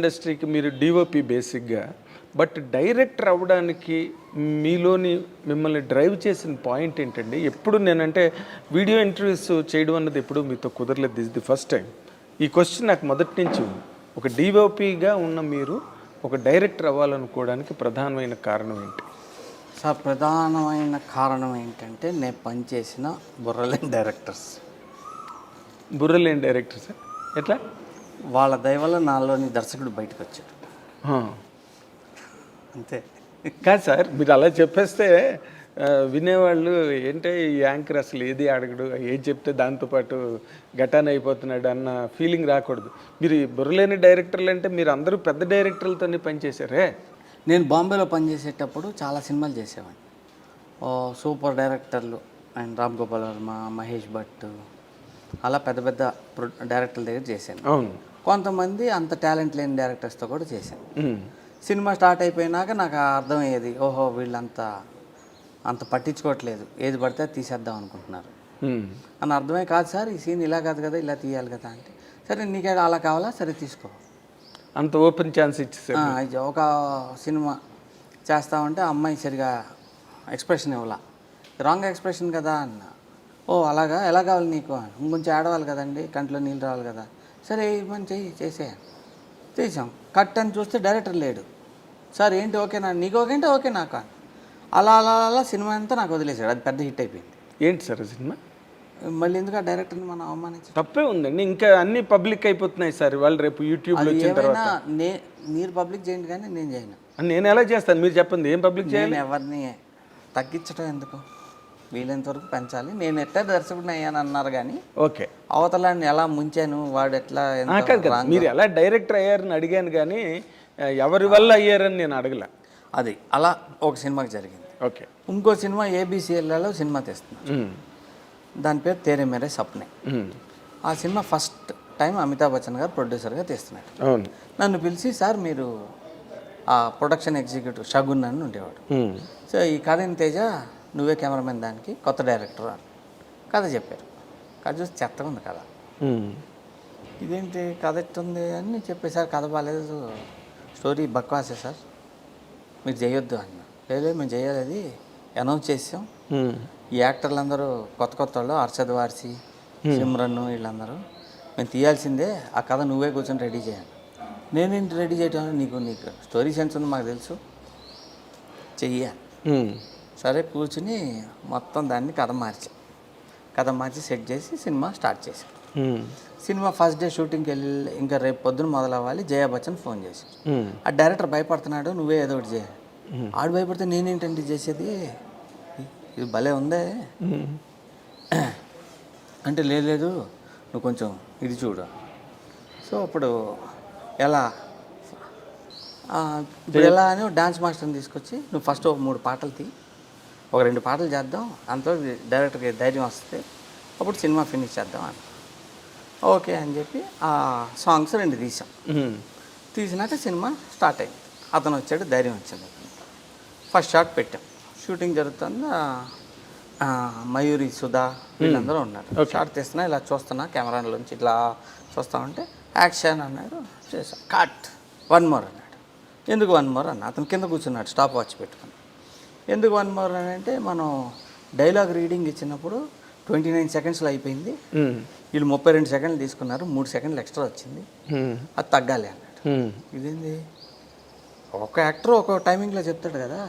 ఇండస్ట్రీకి మీరు డిఓపి బేసిక్గా బట్ డైరెక్టర్ అవ్వడానికి మీలోని మిమ్మల్ని డ్రైవ్ చేసిన పాయింట్ ఏంటండి? ఎప్పుడు నేనంటే వీడియో ఇంటర్వ్యూస్ చేయడం అన్నది ఎప్పుడు మీతో కుదరలేదు. దిస్ ది ఫస్ట్ టైం ఈ క్వశ్చన్ నాకు మొదటి నుంచి ఉంది. ఒక డిఓపిగా ఉన్న మీరు ఒక డైరెక్టర్ అవ్వాలనుకోవడానికి ప్రధానమైన కారణం ఏంటి? సార్ ప్రధానమైన కారణం ఏంటంటే నేను పనిచేసిన బుర్రలేని డైరెక్టర్స్. బుర్రలేని డైరెక్టర్ సార్ ఎట్లా? వాళ్ళ దయ వల్ల నాలోని దర్శకుడు బయటకు వచ్చాడు. అంతే. కాదు సార్ మీరు అలా చెప్పేస్తే వినేవాళ్ళు ఏంటే ఈ యాంకర్ అసలు ఏది అడగడు ఏది చెప్తే దాంతోపాటు గటాన్ అయిపోతున్నాడు అన్న ఫీలింగ్ రాకూడదు. మీరు ఈ బుర్రలేని డైరెక్టర్లు అంటే మీరు అందరూ పెద్ద డైరెక్టర్లతోనే పనిచేశారే? నేను బాంబేలో పనిచేసేటప్పుడు చాలా సినిమాలు చేసేవాడిని. సూపర్ డైరెక్టర్లు అండ్ రామ్ గోపాల్ వర్మ మహేష్ భట్ అలా పెద్ద పెద్ద ప్రొ డైరెక్టర్ల దగ్గర చేశాను. అవును. కొంతమంది అంత టాలెంట్ లేని డైరెక్టర్స్తో కూడా చేశాను. సినిమా స్టార్ట్ అయిపోయినాక నాకు అర్థమయ్యేది ఓహో వీళ్ళంతా అంత పట్టించుకోవట్లేదు. ఏది పడితే తీసేద్దాం అనుకుంటున్నారు. అని అర్థమే కాదు సార్ ఈ సీన్ ఇలా కాదు కదా ఇలా తీయాలి కదా అంటే సరే నీకే అలా కావాలా సరే తీసుకో. అంత ఓపెన్ ఛాన్స్ ఇది ఒక సినిమా చేస్తామంటే అమ్మాయి సరిగా ఎక్స్ప్రెషన్ ఇవ్వాల. రాంగ్ ఎక్స్ప్రెషన్ కదా అన్న. ఓ అలాగా? ఎలా కావాలి నీకు. ఇంకొంచెం ఆడవాలి కదండి కంట్లో నీళ్ళు రావాలి కదా. సరే ఇవ్వమని చెయ్యి చేసే చేసాం కట్ అని చూస్తే డైరెక్టర్ లేడు. సార్ ఏంటి ఓకేనా? నీకు ఓకే అంటే ఓకే నాకు. అలా అలా అలా సినిమా అంతా నాకు వదిలేశాడు. అది పెద్ద హిట్ అయిపోయింది. ఏంటి సార్ సినిమా? మళ్ళీ ఎందుకు ఆ డైరెక్టర్ని మనం అవమానించి? తప్పే ఉందండి. ఇంకా అన్ని పబ్లిక్ అయిపోతున్నాయి సార్. వాళ్ళు రేపు యూట్యూబ్లో వచ్చిన తర్వాత. ఏమైనా నే మీరు పబ్లిక్ చేయండి కానీ నేను చేయను. నేను ఎలా చేస్తాను? మీరు చెప్పండి. ఏం పబ్లిక్ చేయాలి? ఎవరిని తగ్గించడం ఎందుకు? వీలైనంత వరకు పెంచాలి. నేను ఎట్లా దర్శకుడిని అయ్యాను అన్నారు కానీ ఓకే. అవతలాన్ని ఎలా ముంచాను వాడు ఎట్లా ఎంత ఆ, కాదు కదా. wrong- మీరు ఎలా డైరెక్టర్ అయ్యారని అడిగాను కానీ ఎవరి వల్ల అయ్యారని నేను అడగల. అది అలా ఒక సినిమాకి జరిగింది. ఓకే. ఇంకో సినిమా ఏబిసిఎల్లలో సినిమా తెస్తున్నా. ఉమ్. దాని పేరు తేరే మేరే సప్నే. ఉమ్. ఆ cinema first time Amitabh Bachchan గారు ప్రొడ్యూసర్గా తీస్తున్నాడు. అవును. నన్ను పిలిచి సార్ మీరు ఆ ప్రొడక్షన్ ఎగ్జిక్యూటివ్ షగున్ అని ఉండేవాడు. ఉమ్. సో ఈ కథని తేజ? నువ్వే కెమెరామెన్ దానికి కొత్త డైరెక్టర్? అని కథ చెప్పారు. కథ చూసి చెత్తగా ఉంది కథ. ఇదేంటి కథ ఎట్టుంది అని చెప్పేసారు కథ బాగాలేదు స్టోరీ బక్వాసే సార్. మీరు చేయొద్దు అన్న. లేదు మేము చేయాలి అది. అనౌన్స్ చేసాం. ఈ యాక్టర్లు అందరూ కొత్త కొత్త వాళ్ళు అర్షద్ వార్సి సిమ్రన్ వీళ్ళందరూ. మేము తీయాల్సిందే. ఆ కథ నువ్వే కూర్చొని రెడీ చేయాలి నేనేంటి రెడీ చేయటం నీకు నీకు స్టోరీ సెన్స్ ఉంది మాకు తెలుసు. చెయ్యాలి. సరే కూర్చుని మొత్తం దాన్ని కథ మార్చాం. కథ మార్చి సెట్ చేసి సినిమా స్టార్ట్ చేశాం. ఉమ్. సినిమా ఫస్ట్ డే షూటింగ్కి వెళ్ళి ఇంకా రేపు పొద్దున మొదలవ్వాలి జయా బచ్చన్ ఫోన్ చేసి. ఆ డైరెక్టర్ భయపడుతున్నాడు నువ్వే ఏదో ఒకటి చేయాలి ఆడు భయపడితే నేనేంటండి చేసేది? ఇది భలే ఉందే. అంటే లేదు లేదు నువ్వు కొంచెం ఇది చూడు. సో అప్పుడు ఎలా? ఇప్పుడు ఎలా అని డాన్స్ మాస్టర్ని తీసుకొచ్చి నువ్వు ఫస్ట్ ఒక మూడు పాటలు తీ ఒక రెండు పాటలు చేద్దాం అంత డైరెక్టర్కి ధైర్యం వస్తే అప్పుడు సినిమా ఫినిష్ చేద్దాం అని. ఓకే అని చెప్పి ఆ సాంగ్స్ రెండు తీసాం. తీసినాక సినిమా స్టార్ట్ అయింది. అతను వచ్చాడు ధైర్యం వచ్చింది. ఫస్ట్ షాట్ పెట్టాం. షూటింగ్ జరుగుతుంది? మయూరి సుధా వీళ్ళందరూ ఉన్నారు. షాట్ తీస్తున్నా ఇలా చూస్తున్నా కెమెరాలోంచి ఇట్లా చూస్తా ఉంటే యాక్షన్ అన్నాడు చేసా కట్ వన్ మోర్ అన్నాడు. ఎందుకు వన్ మోర్ అన్న? అతను కింద కూర్చున్నాడు స్టాప్ వాచ్ పెట్టుకుని. ఎందుకు వన్ మోర్ అని అంటే మనం డైలాగ్ రీడింగ్ ఇచ్చినప్పుడు ట్వంటీ నైన్ సెకండ్స్లో అయిపోయింది. వీళ్ళు ముప్పై రెండు సెకండ్లు తీసుకున్నారు మూడు సెకండ్లు ఎక్స్ట్రా వచ్చింది. అది తగ్గాలి అన్నాడు ఉమ్. ఇదేంది? ఒక యాక్టర్ ఒక టైమింగ్లో చెప్తాడు కదా.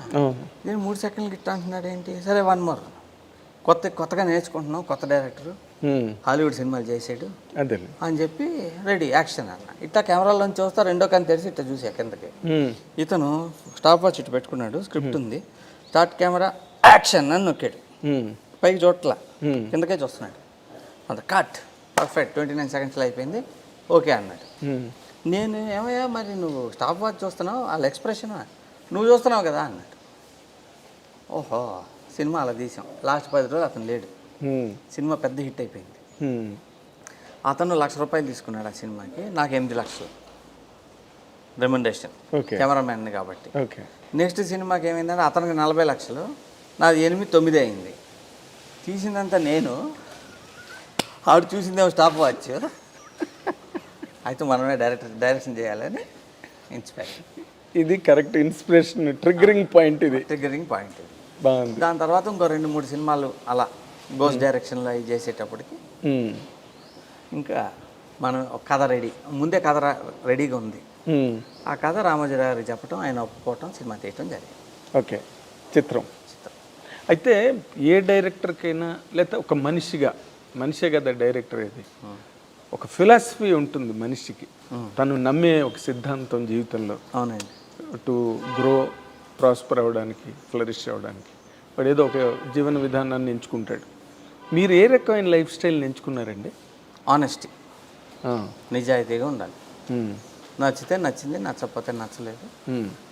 నేను మూడు సెకండ్లకి ఇట్లా అంటున్నాడు ఏంటి? సరే వన్ మోర్ కొత్త కొత్తగా నేర్చుకుంటున్నాం కొత్త డైరెక్టర్. హాలీవుడ్ సినిమాలు చేసాడు. అని చెప్పి రెడీ యాక్షన్ అన్న. ఇట్లా కెమెరాలోంచి చూస్తా రెండో కని తెరిచి ఇట్లా చూసా కిందకి. ఇతను స్టాప్ వాచ్ ఇటు పెట్టుకున్నాడు స్క్రిప్ట్ ఉంది. స్టార్ట్ కెమెరా యాక్షన్ అని నొక్కాడు. పైకి చూడట్లా. కిందకే చూస్తున్నాడు. అంత కట్. పర్ఫెక్ట్. ట్వంటీ నైన్ సెకండ్స్లో అయిపోయింది. ఓకే అన్నాడు. నేను ఏమయ్యా మరి నువ్వు స్టాప్ వాచ్ చూస్తున్నావు? వాళ్ళ ఎక్స్ప్రెషన్ నువ్వు చూస్తున్నావు కదా అన్నాడు. ఓహో సినిమా అలా తీసాం. లాస్ట్ పది రోజులు అతను లేడు. సినిమా పెద్ద హిట్ అయిపోయింది. అతను లక్ష రూపాయలు తీసుకున్నాడు ఆ సినిమాకి. నాకు ఎనిమిది లక్షలు. రెమండేషన్ కెమెరామ్యాన్ కాబట్టి. నెక్స్ట్ సినిమాకి ఏమైందంటే అతనికి నలభై లక్షలు నాది ఎనిమిది తొమ్మిది అయింది. తీసిందంతా నేను ఆవిడ చూసిందేమో స్టాప్ వాచ్ అయితే మనమే డైరెక్టర్ డైరెక్షన్ చేయాలని ఇన్స్పైర్ ఇది కరెక్ట్ ఇన్స్పిరేషన్ ట్రిగ్గరింగ్ పాయింట్ ఇది. ట్రిగరింగ్ పాయింట్ ఇది. బాగుంది. దాని తర్వాత ఇంకో రెండు మూడు సినిమాలు అలా గోస్ డైరెక్షన్లో అవి చేసేటప్పటికి ఉమ్. ఇంకా మనం కథ రెడీ ముందే కథ రెడీగా ఉంది. ఆ కథ రామోజీరావు గారికి చెప్పడం ఆయన ఒప్పుకోవటం సినిమా తీయటం జరిగింది. ఓకే. చిత్రం. అయితే ఏ డైరెక్టర్కైనా లేకపోతే ఒక మనిషిగా మనిషే కదా డైరెక్టర్ ఇది. ఒక ఫిలాసఫీ ఉంటుంది మనిషికి. తను నమ్మే ఒక సిద్ధాంతం జీవితంలో. అవునండి. టు గ్రో ప్రాస్పర్ అవ్వడానికి ఫ్లరిష్ అవ్వడానికి. వాడు ఏదో ఒక జీవన విధానాన్ని ఎంచుకుంటాడు. మీరు ఏ రకమైన లైఫ్ స్టైల్ని ఎంచుకున్నారండి? ఆనెస్టీ. నిజాయితీగా ఉండాలి. నచ్చితే నచ్చింది నచ్చకపోతే నచ్చలేదు.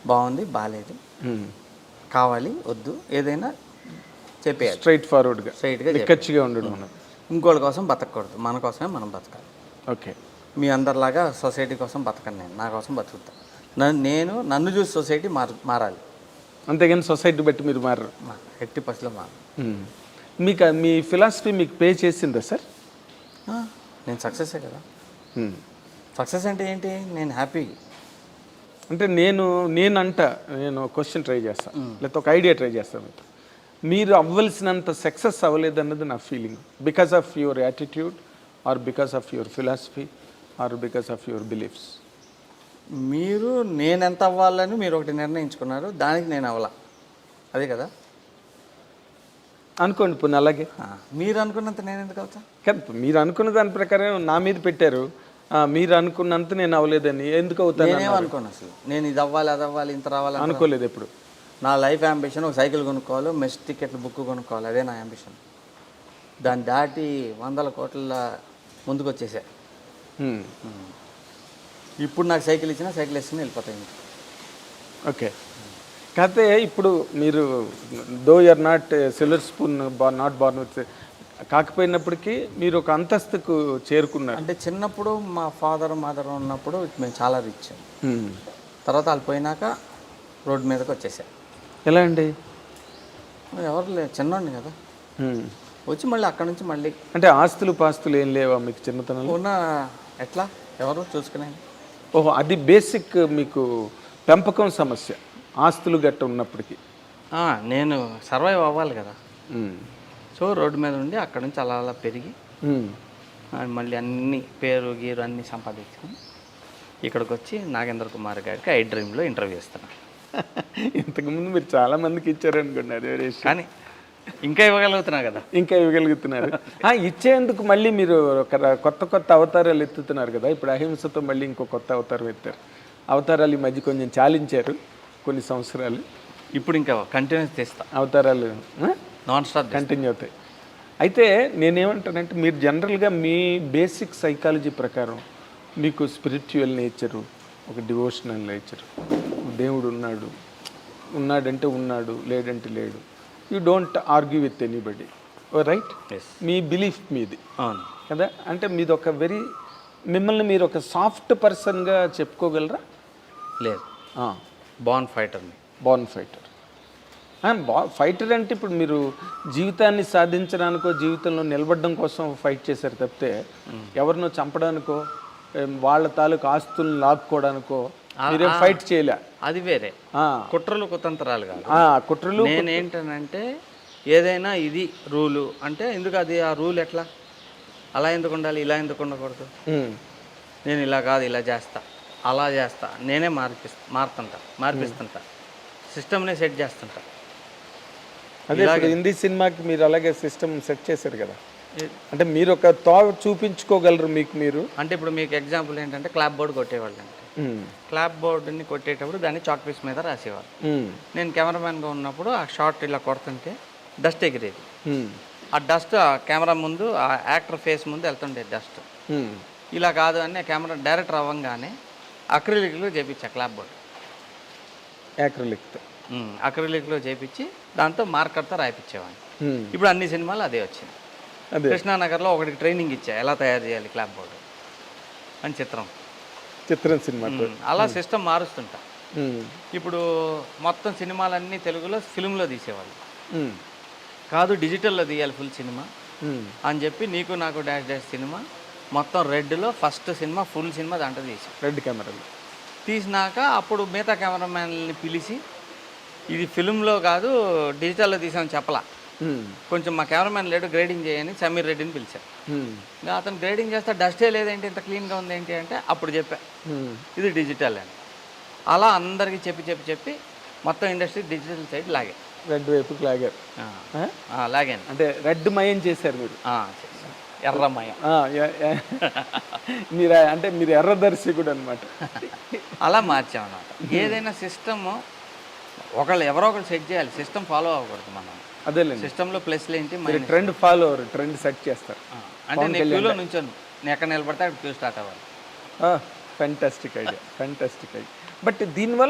బాగుంది బాగాలేదు. కావాలి వద్దు ఏదైనా చెప్పేయాలి. స్ట్రైట్ ఫార్వర్డ్గా స్ట్రైట్గా ఉండడం ఇంకోళ్ళ కోసం బతకూడదు మన కోసమే మనం బతకాలి. ఓకే. మీ అందరిలాగా సొసైటీ కోసం బతకను నేను నా కోసం బతుకుతా. నన్ను నేను నన్ను చూసి సొసైటీ మార్ మారాలి. అంతేగాని సొసైటీ బట్టి మీరు మారరు. ఎట్టి పసిలో మారు. మీకు మీ ఫిలాసఫీ మీకు పే చేసిందా సార్? నేను సక్సెసే కదా. సక్సెస్ అంటే ఏంటి? నేను హ్యాపీ. అంటే నేను నేను అంట నేను క్వశ్చన్ ట్రై చేస్తాను లేకపోతే ఒక ఐడియా ట్రై చేస్తాను మీతో. మీరు అవ్వాల్సినంత సక్సెస్ అవ్వలేదు అన్నది నా feeling. Because of your attitude or because of your philosophy or because of your beliefs. మీరు నేను ఎంత అవ్వాలని మీరు ఒకటి నిర్ణయించుకున్నారు దానికి నేను అవ్వాల. అదే కదా? అనుకోండి పోనీ అలాగే. మీరు అనుకున్నంత నేను ఎందుకు అవుతా? కదా మీరు అనుకున్న దాని ప్రకారం నా మీద పెట్టారు. మీరు అనుకున్నంత నేను అవ్వలేదని ఎందుకు అవుతాను నేనేం అనుకోను అసలు. నేను ఇది అవ్వాలి అది అవ్వాలి ఇంత రావాలి అనుకోలేదు ఎప్పుడు. నా లైఫ్ అంబిషన్ ఒక సైకిల్ కొనుక్కోవాలి మెస్ టికెట్లు బుక్ కొనుక్కోవాలి అదే నా అంబిషన్. దాన్ని దాటి వందల కోట్ల ముందుకు వచ్చేసా. ఇప్పుడు నాకు సైకిల్ ఇచ్చినా సైకిల్ వేసుకుని వెళ్ళిపోతాయి. ఓకే. కాకపోతే ఇప్పుడు మీరు though you're not silver spoon not born with కాకపోయినప్పటికీ మీరు ఒక అంతస్తుకు చేరుకున్నారు. అంటే చిన్నప్పుడు మా ఫాదర్ మదర్ ఉన్నప్పుడు మేము చాలా రిచ్. తర్వాత వాళ్ళు పోయినాక రోడ్డు మీదకి వచ్చేసా ఎలా అండి? ఎవరు లేదు చిన్నోడిని కదా. వచ్చి మళ్ళీ అక్కడ నుంచి మళ్ళీ అంటే ఆస్తులు పాస్తులు ఏం లేవా మీకు చిన్నతనంలో? ఉన్న ఎట్లా? ఎవరు చూసుకునే? ఓహో అది బేసిక్ మీకు పెంపకం సమస్య. ఆస్తులు గట్ట ఉన్నప్పటికీ. నేను సర్వైవ్ అవ్వాలి కదా. సో రోడ్డు మీద ఉండి అక్కడ నుంచి అలా అలా పెరిగి మళ్ళీ అన్ని పేరు గీరు అన్నీ సంపాదించుకొని ఇక్కడికి వచ్చి నాగేంద్ర కుమార్ గారికి ఐ డ్రీమ్లో ఇంటర్వ్యూ ఇస్తున్నాను ఇంతకుముందు మీరు చాలా మందికి ఇచ్చారనుకోండి అదే. కానీ ఇంకా ఇవ్వగలుగుతున్నా కదా. ఇంకా ఇవ్వగలుగుతున్నారు. ఇచ్చేందుకు మళ్ళీ మీరు కొత్త కొత్త అవతారాలు ఎత్తుతున్నారు కదా ఇప్పుడు అహింసతో మళ్ళీ ఇంకో కొత్త అవతారం ఎత్తారు. అవతారాలు ఈ మధ్య కొంచెం చాలించారు కొన్ని సంవత్సరాలు. ఇప్పుడు ఇంకా కంటిన్యూస్ తీస్తా అవతారాలు నాన్ స్టాప్ కంటిన్యూ అవుతాయి. అయితే నేనేమంటానంటే మీరు జనరల్గా మీ బేసిక్ సైకాలజీ ప్రకారం మీకు స్పిరిచువల్ నేచరు ఒక డివోషనల్ నేచరు. దేవుడు ఉన్నాడు. ఉన్నాడంటే ఉన్నాడు లేడంటే లేడు. You don't argue with anybody. Oh right? Me belief మీది. కదా? అంటే మీది ఒక వెరీ మిమ్మల్ని మీరు ఒక సాఫ్ట్ పర్సన్గా చెప్పుకోగలరా? లేదు. బాన్ ఫైటర్ని బాన్ ఫైటర్ బా ఫైటర్ అంటే ఇప్పుడు మీరు జీవితాన్ని సాధించడానికో జీవితంలో నిలబడడం కోసం ఫైట్ చేశారు తప్పితే ఎవరినో చంపడానికో వాళ్ళ తాలూకు ఆస్తులను లాక్కోవడానికో మీరేం ఫైట్ చేయలే. అది వేరే. కుట్రలు కుతంత్రాలు కాదు. ఆ, కుట్రలు నేనేంటనంటే ఏదైనా ఇది రూలు. అంటే ఎందుకు అది ఆ రూల్ ఎట్లా? అలా ఎందుకు ఉండాలి? ఇలా ఎందుకు ఉండకూడదు? నేను ఇలా కాదు ఇలా చేస్తా. అలా చేస్తా. నేనే మార్పిస్తా మారుతుంటా మార్పిస్తుంటా. సిస్టమ్నే సెట్ చేస్తుంటా. అదే ఇప్పుడు హిందీ సినిమాకి మీరు అలాగే సిస్టమ్ సెట్ చేశారు కదా. అంటే మీరు ఒక తావు చూపించుకోగలరు మీకు మీరు? అంటే ఇప్పుడు మీకు ఎగ్జాంపుల్ ఏంటంటే క్లాప్ బోర్డు కొట్టేవాళ్ళు ఉమ్, క్లాప్ బోర్డుని కొట్టేటప్పుడు దాన్ని చాక్ పీస్ మీద రాసేవాళ్ళు. ఉమ్, నేను కెమెరామ్యాన్గా ఉన్నప్పుడు ఆ షార్ట్ ఇలా కొడుతుంటే డస్ట్ ఎగిరేది. ఆ డస్ట్ ఆ కెమెరా ముందు ఆ యాక్టర్ ఫేస్ ముందు వెళ్తుండేది డస్ట్. ఇలా కాదు అని కెమెరా డైరెక్టర్ అవ్వంగానే అక్రిలిక్లో చేపించా క్లాప్ బోర్డు యాక్రిలిక్తో అక్రిలిక్లో చేపించి దాంతో మార్కర్తో రాయిపించేవాడిని. ఇప్పుడు అన్ని సినిమాలు అదే వచ్చింది. కృష్ణానగర్లో ఒకటికి ట్రైనింగ్ ఇచ్చా ఎలా తయారు చేయాలి క్లాప్ బోర్డు అని చిత్రం. చిత్రం సినిమాతో ఉమ్, అలా సిస్టమ్ మారుస్తుంటా. ఇప్పుడు మొత్తం సినిమాలన్నీ తెలుగులో ఫిల్మ్లో తీసేవాళ్ళు. కాదు డిజిటల్లో తీయాలి ఫుల్ సినిమా. అని చెప్పి నీకు నాకు డాష్ డాష్ సినిమా మొత్తం రెడ్లో ఫస్ట్ సినిమా ఫుల్ సినిమా దాంట్లో తీసాం. రెడ్ కెమెరాలు. తీసినాక అప్పుడు మిగతా కెమెరామ్యాన్ని పిలిచి ఇది ఫిల్మ్లో కాదు డిజిటల్లో తీసామని చెప్పలా. కొంచెం మా కెమెరామ్యాన్ లేడు గ్రేడింగ్ చేయని సమీర్ రెడ్డిని ఇంకా అతను గ్రేడింగ్ చేస్తే డస్టే లేదేంటి ఇంత క్లీన్గా ఉంది ఏంటి అంటే అప్పుడు చెప్పా. ఇది డిజిటల్ అని. అలా అందరికీ చెప్పి చెప్పి చెప్పి మొత్తం ఇండస్ట్రీ డిజిటల్ సైడ్ లాగే. రెడ్ వైపుకి లాగారు లాగాను. అంటే రెడ్ మయం చేశారు మీరు. ఎర్రమయ మీరు అంటే మీరు ఎర్రదర్శి కూడా అనమాట అలా మార్చామన్నమాట. ఏదైనా సిస్టమ్ ఒకళ్ళు ఎవరో ఒకరు సెట్ చేయాలి. సిస్టమ్ ఫాలో అవ్వకూడదు మనం. అదేలేండి. సిస్టంలో ప్లస్లు ఏంటి మీరు ట్రెండ్ ఫాలో అవ్వరు ట్రెండ్ సెట్ చేస్తారు. అంటే నేను క్యూలో నుంచాను. నేను ఎక్కడ నిలబడితే అక్కడ క్యూ స్టార్ట్ అవ్వాలి. Fantastic idea fantastic idea but దీనివల్ల